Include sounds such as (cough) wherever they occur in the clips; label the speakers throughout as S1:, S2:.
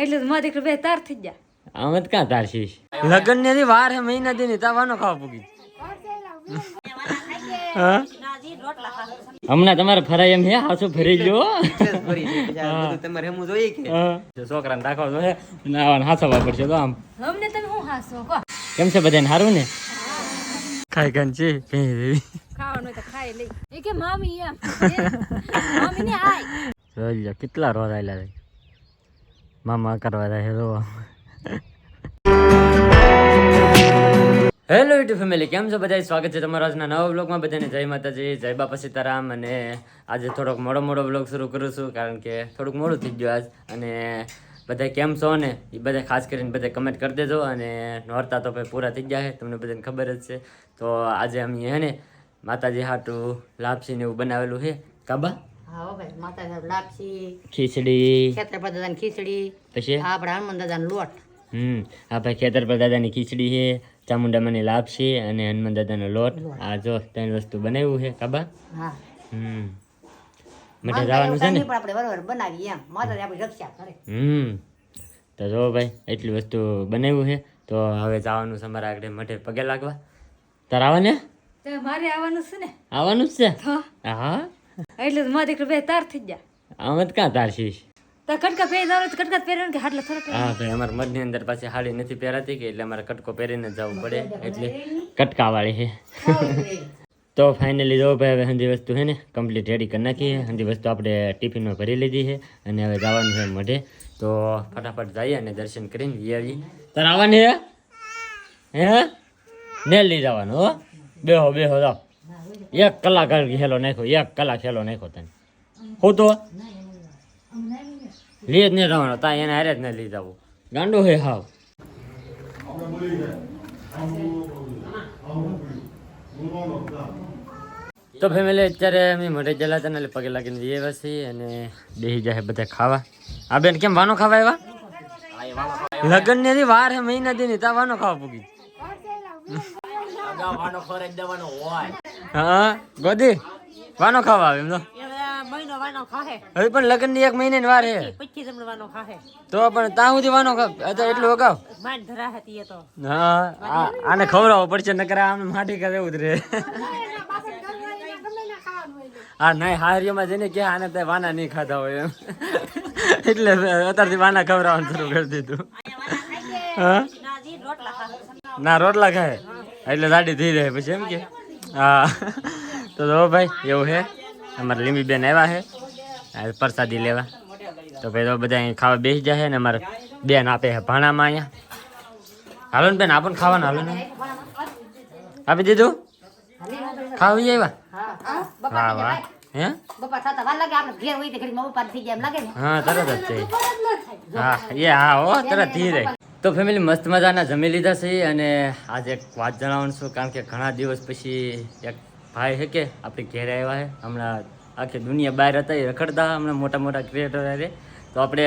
S1: એટલે મારા દીકરો બે તાર થઈ ગયા.
S2: આમ જ ક્યાં તારશીશ લગ્ન ને વાર હે મહિના દી ની તાવાનો ખાવા પૂગી. હમણાં તમારે ફરાય એમ હે હાસુ ફરી ગયો
S3: તમારે એમ જોઈએ કે?
S2: છોકરાને રાખવા જોઈએ. હે નાવા હાસવા પડશે તો આમ.
S1: અમને તમે હું હાસો
S2: કેમ છે બધાને સારું ને? ખાઈ છે કઈ દેવી
S1: ખાવાનું તો ખાઈ લઈ. એ કે મામી એમ. મામી ને આય.
S2: કેટલા રોજ આવેલા છે. મામા કરવા જાય રો હેલો યુટ્યુબ ફેમિલી કેમ છો બધા સ્વાગત છે તમારા આજના નવા બ્લોગમાં બધાને. જય માતાજી, જય બાપા સીતારામ. અને આજે થોડોક મોડો મોડો બ્લોગ શરૂ કરું છું, કારણ કે થોડુંક મોડું થઈ ગયું આજ. અને બધા કેમ છો? ને એ બધા ખાસ કરીને બધા કમેન્ટ કરી દેજો. અને નોરતા તો ભાઈ પૂરા થઈ ગયા છે, તમને બધાને ખબર જ છે. તો આજે અમે હે ને માતાજી હાટું લાપસી ને એવું બનાવેલું છે. કાબા?
S4: હા ભાઈ માતા સાહેબ લાપસી
S2: ખીચડી.
S4: ખેતર પર દાદાની ખીચડી
S2: પછી?
S4: આપણા હનુમાન દાદાનો લોટ.
S2: હમ આ ભાઈ દાદાની ખીચડી છે ચામુંડામાંની લાપસી અને હનુમાન દાદાનો લોટ. આ જો ત્રણ વસ્તુ બનાવ્યું છે કાબા હમ. મઠે જવાનું છે ને?
S4: પણ આપણે બરોબર બનાવીએ એમ. માતા આપણી રક્ષા કરે.
S2: હમ. તો જો ભાઈ એટલી વસ્તુ બનાવ્યું છે. તો હવે જવાનું છે મારા આગળ મઠે પગે લાગવા. તાર આવવાને?
S1: મારે આવવાનું છે ને?
S2: આવવાનું જ છે? હા.
S1: એટલે તો મારા દીકરો બે તાર થઈ ગયા.
S2: આમ જ ક્યાં તારશીશ
S1: તો કટકા પહેરી તો કટકા પહેરવાનું કે હાટલા થોડા
S2: હા ભાઈ અમારા મધની અંદર પાછી હાડી નથી પહેરાતી કે એટલે અમારે કટકો પહેરીને જવું પડે એટલે કટકાવાળી છે. તો ફાઇનલી જો ભાઈ હવે હંધી વસ્તુ છે ને કમ્પ્લીટ રેડી કરી નાખી છે. હંધી વસ્તુ આપણે ટિફિનમાં ભરી લીધી છે અને હવે જવાનું છે મઢે. તો ફટાફટ જઈએ અને દર્શન કરીને વી આવીએ. તારે આવવાની હે? હે? ને લઈ જવાનું હો. બેહો બેહો જાઓ. એક કલાક ખેલો નાખ્યો, એક કલાક ખેલો નાખ્યો તને. હું તો લે જ નહીં જવાનો તા એને હારે જ નહીં લઈ જવું. ગાંડો હે હાવ. તો ફેમિલી અત્યારે અમે મોઢે જલા હતા એટલે પગે લાગીને જઈએ પછી અને બેસી જાય બધા ખાવા. આ બેન કેમ વાનો ખાવા આવ્યા? લગ્નની વાર હે મહિના દી ની તા વાનો ખાવા પૂગી. હા ગોદી. વાનો ખાવા આવે એમ તો. હવે પણ લગ્નની એક મહિને વાર હે તો પણ તા સુધી વાનો ખા અત્યારે એટલું અગાઉ હા આને ખવડાવવો પડશે નકર આમ માટી કરે એવું રહે. હા નહીં હારીઓમાં જઈને કે આને તો વાના નહીં ખાતા હોય એમ. એટલે અત્યારથી વાના ખવડાવવાનું શરૂ કરી દીધું. હા? ના રોટલા ખાય. એટલે દાડી થઈ જાય પછી એમ કે. હા. તો જો ભાઈ, એવું છે અમારે લીંબી બેન આવ્યા છે પ્રસાદી લેવા. તો ભાઈ તો બધા અહીં ખાવા બેસી જાય ને અમારે બેન આપે છે ભાણામાં અહીંયા. હાલો ને બેન આપણને ખાવાનું હાલો ને. આપી દીધું? ખાવી આવ્યા? વાહ વાહ. હે? હા, તરત જ થઈ હા, એ હા, હો, તરત થઈ જાય તો ફેમિલી મસ્ત મજાના જમી લીધા છે અને આજે એક વાત જણાવવાનું છું કારણ કે ઘણા દિવસ પછી એક ભાઈ છે કે આપણે ઘેર આવ્યા છે. હમણાં આખી દુનિયા બહાર હતા એ રખડતા હમણાં મોટા મોટા ક્રિએટર હારે તો આપણે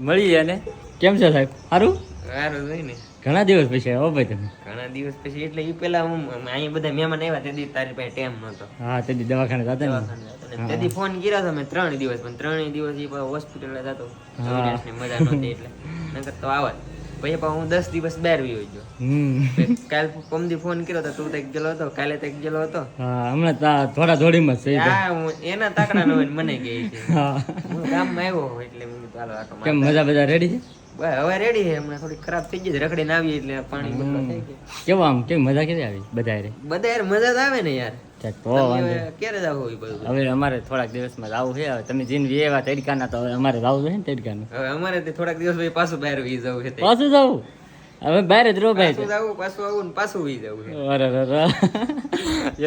S2: મળીએ અને કેમ છે સાહેબ? સારું?
S3: સારું જોઈ ને.
S2: ઘણા દિવસ પછી આવ્યો ભાઈ તમે?
S3: ઘણા દિવસ પછી એટલે એ પેલા હું અહીંયા બધા મહેમાન આવ્યા તેથી તારી પાસે ટાઈમ નહોતો.
S2: હા તે દી દવાખાને જતા ને?
S3: તેથી ફોન કર્યો હતો મેં ત્રણ દિવસ પણ ત્રણેય દિવસ એ હોસ્પિટલ જતો મજા નહોતી એટલે. નકર તો આવત પછી પણ હું દસ દિવસ બહાર વયો ગયો. કાલ પમદી ફોન કર્યો તો તું તક ગયેલો હતો કાલે તક ગયેલો હતો.
S2: હા હમણાં તા- થોડા થોડીમાં જ છે
S3: હા હું એના તાકડા નો મને કહે છે.
S2: હા.
S3: ગામમાં આવ્યો એટલે મેં કીધું ચાલો આટો
S2: કેમ મજા બધા રેડી છે?
S3: બસ હવે રેડી છે હમણાં થોડી ખરાબ થઈ ગઈ રખડીને આવી એટલે પાણી બધું થઈ ગયું.
S2: કેવું આમ કેવી મજા કેવી આવી બધા?
S3: બધા યાર મજા જ આવે ને યાર. હવે ક્યારે જાવ હોય બધું
S2: હવે અમારે થોડાક દિવસમાં જવું છે હવે તમે જીન એવા તડકાના તો હવે અમારે જવું છે ને તડકાનું.
S3: હવે અમારે થોડાક દિવસ પછી પાછું બહાર વી જવું છે.
S2: પાછું જવું હવે બહાર જ રહો ભાઈ
S3: પાછું જાવું પાછું આવું ને પાછું વી જવું છે.
S2: અરે અરે.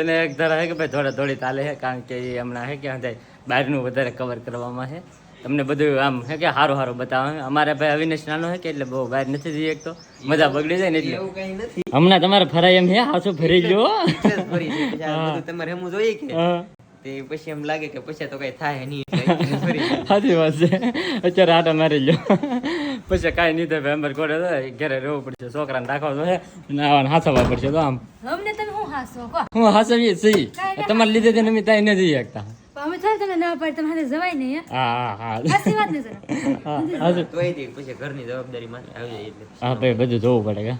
S2: એને એક ધરા હે કે ભાઈ થોડા થોડી ચાલે છે કારણ કે એ હમણાં હે કે બહારનું વધારે કવર કરવામાં છે. તમને બધું આમ હે કે સારું સારું બતાવે. અમારે ભાઈ અવિનાશ નાનો હે કે એટલે બહુ બહાર નથી જઈ શકતો મજા બગડી જાય ને એટલે.
S3: એવું કઈ નથી.
S2: હમણાં તમારે ફરાય એમ હે હાસું ફરી (laughs)
S3: જ તમારે હમું જોઈએ કે? તે પછી એમ લાગે કે પછી તો કઈ થાય નહીં. (laughs)
S2: સાચી વાત છે. અત્યારે આટા મારી લો પછી કાંઈ નહીં થાય ભાઈ અમારે કોડે તો ઘરે રહેવું પડશે. છોકરાને રાખવા તો ને આવવાને હાસવા પડશે તો આમ.
S1: અમને તમે હું હાસો
S2: હું હાસવીએ છીએ. તમારે લીધે તેને અમે ત્યાં નથી જઈ શકતા.
S1: અમે થાય તમે ના પાડી તમારે જવાય નહીં હે?
S2: હા
S1: સાચી વાત ને જરા.
S2: હા હાચું.
S3: તોય તે પછી ઘરની જવાબદારી માથે આવી જાય એટલે.
S2: હા તો બધું જોવું પડે કે.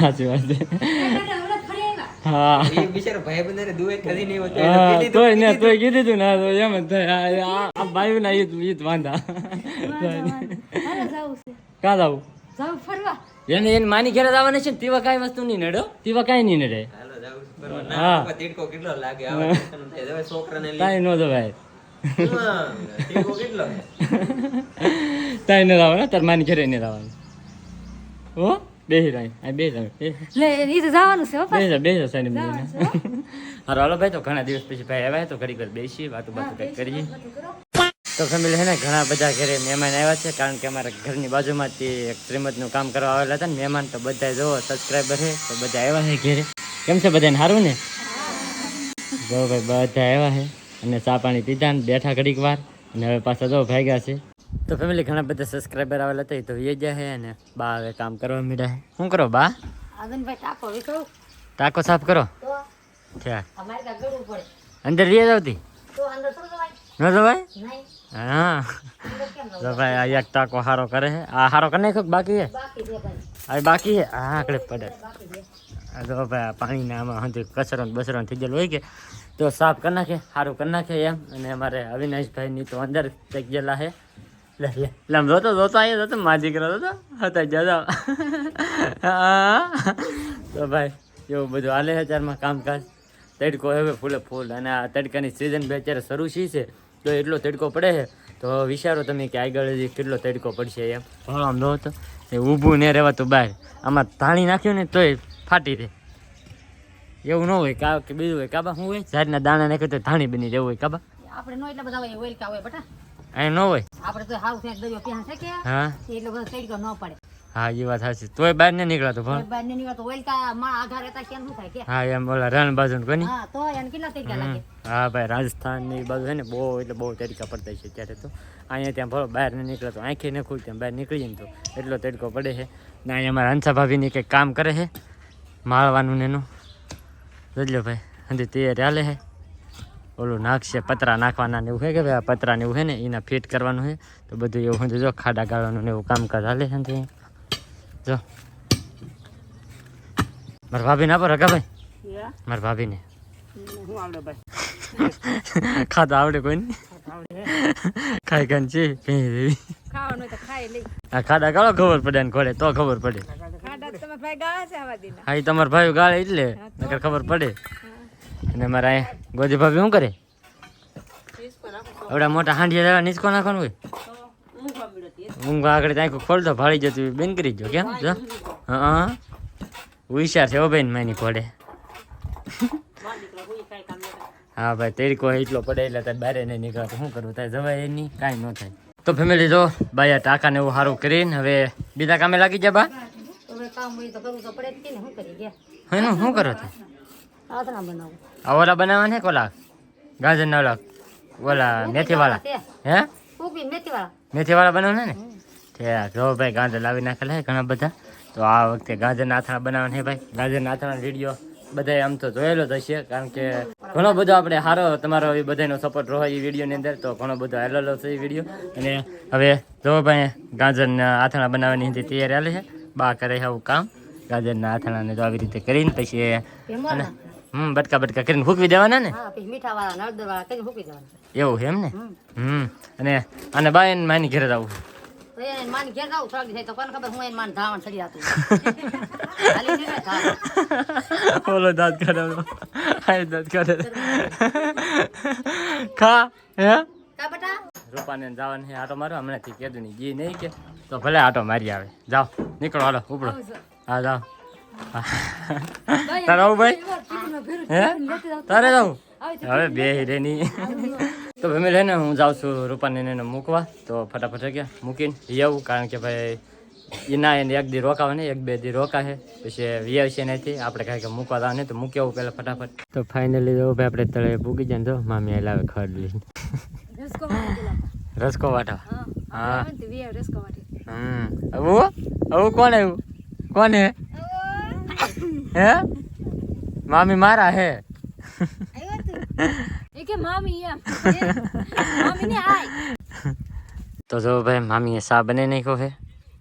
S2: સાચી વાત. છે.
S1: કાકા, હમણાં ફરી આવ્યા.
S2: હા.
S3: એ બિચારો ભાઈ બંધાને દુએ કદી નહીં હોતો
S2: તોય ને તોય કીધું તું ના તો એમ જ થાય. આ- આ- આ ભાઈ ના. વાંધા. કાં જાવું
S1: જાવું ફરવા.
S2: એને એને માની ઘેર જવાના છે ને તેવા કાંઈ વસ્તુ નહીં નડો તેવા કાંઈ નહીં નડે. હા.
S3: તીડકો કેટલો લાગે. હવે છોકરાને લઈ
S2: કાંઈ જવાય
S3: કેટલો
S2: તાઈ ન જવાનું તાર માની ઘરે નહીં જવાનું હો? બેહી રહી. આ બે
S1: લે ઈ તો જવાનું છે હો
S2: બે જા બે જા સાની હારો હાલો ભાઈ તો ઘણા દિવસ પછી ભાઈ આવ્યા તો ઘડી ઘર બેસીએ વાતો બાતો કંઈક કરીએ. તો ફેમિલી છે ને ઘણા બધા ઘરે મહેમાન આવ્યા છે કારણ કે અમારા ઘરની બાજુમાંથી એક શ્રીમદનું કામ કરવા આવેલા હતા ને મહેમાન તો બધા જોવો સબસ્ક્રાઈબર છે તો બધા આવ્યા છે ઘેરે. કેમ છે બધાને સારું ને? જો ભાઈ બધા આવ્યા છે અને ચા પાણી પીધા ને બેઠા ઘડીક વાર અને હવે પાછા જો ભાગ્યા છે. તો ફેમિલી ઘણા બધા સબસ્ક્રાઈબર આવેલા હતા એ તો એ જાય છે અને બા હવે કામ કરવા મીડા છે. શું કરો બા?
S4: આનંદભાઈ ટાકો વિકવ
S2: ટાંકો સાફ કરો?
S4: તો
S2: છે
S4: અમારે ત્યાં ગળવું પડે.
S2: અંદર રિયા આવતી?
S4: તો અંદર શું જવાય?
S2: ન જવાય?
S4: નહીં.
S2: હા.
S4: અંદર કેમ
S2: તો ભાઈ આ એક ટાંકો હારો કરે છે. આ હારો કરી નાખ્યો કે બાકી છે?
S4: બાકી છે ભાઈ.
S2: આ બાકી છે? હા આકડે પડે.
S4: બાકી છે.
S2: આ તો ભાઈ પાણીના આમાં હજી કચરો બસરણ બસરો થઈ ગયેલો હોય કે, તો સાફ કરી નાખે, સારું કરી નાખે એમ. અને અમારે અવિનાશભાઈની તો અંદર થઈ ગયેલા છે લે લે લે, આમ જોતો જોતો અહીંયા હતો માજી કરો જોતો. હતા જતો. તો ભાઈ, એવું બધું હાલે છે કામકાજ. તડકો હવે ફૂલે ફૂલ. અને આ તડકાની સિઝન બે અત્યારે શરૂ શી છે, તો એટલો તડકો પડે છે. તો વિચારો તમે કે આગળ કેટલો તડકો પડશે એમ. આમ જો એ ઊભું ને રહેવાતું બહાર આમાં તાણી નાખ્યું ને તોય ફાટી રહે એવું ન હોય કા કે બીજું હોય કાબા શું હોય? ઝાડના દાણા નાખ્યું તો ધાણી બની જવું હોય કાબા?
S4: આપણે નો એટલા બધા હોય ઓઇલકા હોય બટા.
S2: અહીં ન હોય?
S4: આપણે તો હાવ છે દરિયો ત્યાં છે કે
S2: હા.
S4: એટલો બધો તડકો ન પડે.
S2: હા એ વાત સાચી. તોય બહાર ને નીકળાતો
S4: કોઈ
S2: પણ
S4: બહારની વાત ઓઇલકા માં આઘા રહેતા કેમ શું થાય કે?
S2: હા એમ ઓલા રણ બાજુ ને કોની?
S4: હા તો એને કેટલા તડકા લાગે?
S2: હા ભાઈ રાજસ્થાનની બાજુ છે ને બહુ એટલે બહુ તડકા પડતા છે ત્યારે તો. અહીંયા ત્યાં ભલો બહાર ને નીકળે તો આંખે ન ખુલતી આમ બહાર નીકળીએ ને તો એટલો તડકો પડે છે. ને અહીંયા અમારા હંસા ભાભીની કંઈક કામ કરે છે. માળવાનું ને એનું. લો ભાઈ હંધી તૈયારી હાલે છે. ઓલું નાખશે પતરા નાખવાના ને એવું છે કે ભાઈ આ પતરા ને એવું છે ને એના ફિટ કરવાનું છે. તો બધું એવું હું જો ખાડા ગાળવાનું ને એવું કામકાજ હાલે છે હંધી જો. મારા ભાભી ના પર રગા ભાઈ? મારા ભાભીને ખાતા આવડે કોઈ ખાઈ ખાઈને છે
S1: ખાવાનું તો ખાઈ લઈ.
S2: આ ખાડા ગાળો ખબર પડે ને ઘોડે તો ખબર પડે.
S1: ભાઈ ગાળા છે આવા દીના.
S2: હા એ ભાઈ ગાળે એટલે? નકર ખબર પડે. અને મારા ગોદી ભાભી શું કરે? આવડા મોટા હાંડિયા લેવા નિસકો નાખવાનું હોય? ઊંઘ આગળ ત્યાં ખોલતો ભાળી જતું બેન કરી જો કેમ? જો. હા હોશિયાર છે ઓ બેન માની ઘોડે હા ભાઈ તડકો એટલો પડે એટલે તારે બારે નહીં નીકળતો શું કરવું? તારે જવાય એની કાંઈ ન થાય. તો ફેમિલી જો બાયા ટાંકાને એવું સારું કરીને હવે બીજા કામે લાગી જાય બા?
S4: હવે કામ હોય તો કરવું તો પડે જ ને શું કરી ગયા?
S2: એનું શું કરો તમે
S4: આથણા બનાવું.
S2: આ ઓલા બનાવવા ને કોલા ગાજરના ઓલા ઓલા મેથીવાળા?
S4: વાળા
S2: હે?
S4: ઊભી મેથી વાળા
S2: મેથીવાળા બનાવવાના ને? ઠેક જો ભાઈ ગાજર લાવી નાખેલા છે ઘણા બધા. તો આ વખતે ગાજરના આથણા બનાવવાના છે ભાઈ. ગાજરના આથણા વીડિયો બધાએ આમ તો જોયેલો જ હશે કારણ કે ઘણો બધો આપણે સારો તમારો એ બધાનો સપોર્ટ રહો એ વિડીયોની અંદર તો ઘણો બધો હેલો છે એ વીડિયો અને હવે જો ભાઈ ગાજરના આથણા બનાવવાની તૈયારી હાલે છે. બા કરે આવું કામ. ગાજરના આથણાને તો આવી રીતે કરીને પછી અને હમ બટકા બટકા કરીને ફૂકવી દેવાના ને? એવું છે એમ ને?
S4: હમ.
S2: અને અને બાય
S4: એને માની ઘરે તો તો થાય (laughs)
S2: ઓલો દાંત કાઢે દાંત કાઢે ખા હે? રૂપાને જવાનું છે આટો મારો હમણાંથી નહીં જી નહીં કે. તો ભલે આટો મારી આવે. જાઓ નીકળો હાલો ઉપડો. હા જાઓ. તારે આવું ભાઈ? હે? તારે જાઉં હવે બે હિરે ની. તો ભાઈ લઈને હું જાઉં છું રૂપાને એને મૂકવા. તો ફટાફટ ગયા મૂકીને જવું કારણ કે ભાઈ એના એને એક દી રોકાવે ને એક બે દી રોકા છે પછી વ્યવ છે નથી આપણે કાંઈ કે મૂકવા નહીં તો મૂકી આવું પહેલાં ફટાફટ. તો ફાઇનલી ભાઈ આપણે તળે ભૂકી જાય તો મામી લાવે ખડ લઈને.
S1: રસકો
S2: વાટા
S1: હા રસકો
S2: હમ આવું આવું કોણ આવ્યું? કોણ હે? હે? મામી મારા હે?
S1: કે મામી એમ. મામી ને આય
S2: તો જો ભાઈ મામીએ સા બને નાખ્યો છે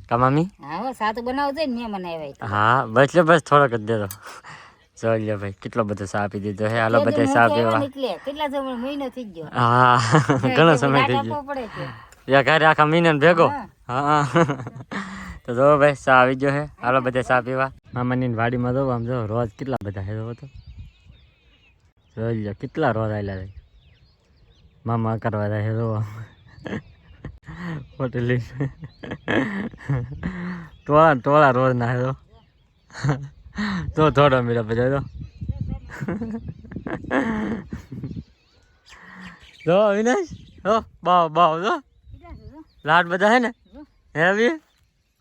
S2: કા મામી?
S4: હા હો, સાતું બનાવવું ને મેં બનાવ્યા
S2: હા બસ લે બસ થોડોક જ દેતો ચાલ્યો લ્યો ભાઈ કેટલો બધો સા આપી દીધો હે? હાલો બધા સા
S4: હું
S2: પીવા.
S4: કેટલા સમય મહિનો થઈ ગયો?
S2: હા ઘણો સમય થઈ ગયો. યા ઘરે આખા મહિના ભેગો?
S4: હા.
S2: તો જો ભાઈ સા આવી ગયો હે. હાલો બધા સા પીવા. મામાની વાડીમાં જોવો, આમ જો, રોજ કેટલા બધા હે જોવો તો. જોઈ લ્યો, કેટલા રોજ આવેલા છે. મામા કરવા જાય જોવો. હોટેલી ટોળા ટોળા રોજ ના હે તો થોડો મીરા બધા, જો. જો, અવિનાશ હો બાવ બાવ, જો. લાડ બધા હે ને? હે બી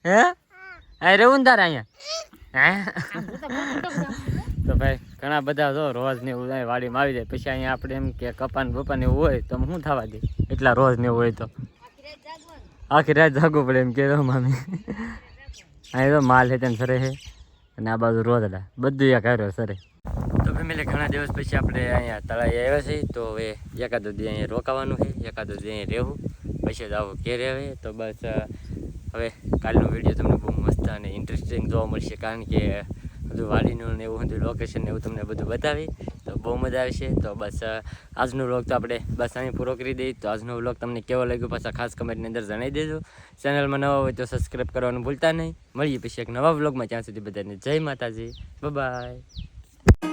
S2: હે? આ રહેવું ને તારે અહીંયા? તો ભાઈ, ઘણા બધા જો રોજ ને એવું વાડીમાં આવી જાય. પછી અહીંયા આપણે એમ કે કપાન બપાન એવું હોય, તો હું થવા દે? એટલા રોજ ને હોય તો. આખી રાત જાગવું પડે એમ કે મામી. અહીં તો માલ હે તેને સરે છે. અને આ બાજુ રોજ હતા. બધું યા કર્યો સરે. તો ફેમિલી ઘણા દિવસ પછી આપણે અહીંયા તળાઈ આવ્યા છીએ. તો હવે એકાદો દી અહીંયા રોકાવાનું છે. એકાદો દી અહીંયા રહેવું. પછી જ આવું ઘેર આવે. તો બસ હવે કાલનો વીડિયો તમને બહુ મસ્ત અને ઇન્ટરેસ્ટિંગ જોવા મળશે, કારણ કે બધું વાડીનું ને એવું બધું લોકેશન ને એવું તમને બધું બતાવી, તો બહુ મજા આવશે. તો બસ આજનો વ્લોગ તો આપણે બસ અહીં પૂરો કરી દઈએ. તો આજનો વ્લોગ તમને કેવો લાગ્યો પાછા ખાસ કમેન્ટની અંદર જણાવી દેજો. ચેનલમાં નવા હોય તો સબસ્ક્રાઈબ કરવાનું ભૂલતા નહીં. મળીએ પછી એક નવા વ્લોગમાં ત્યાં સુધી બધાને જય માતાજી. બાય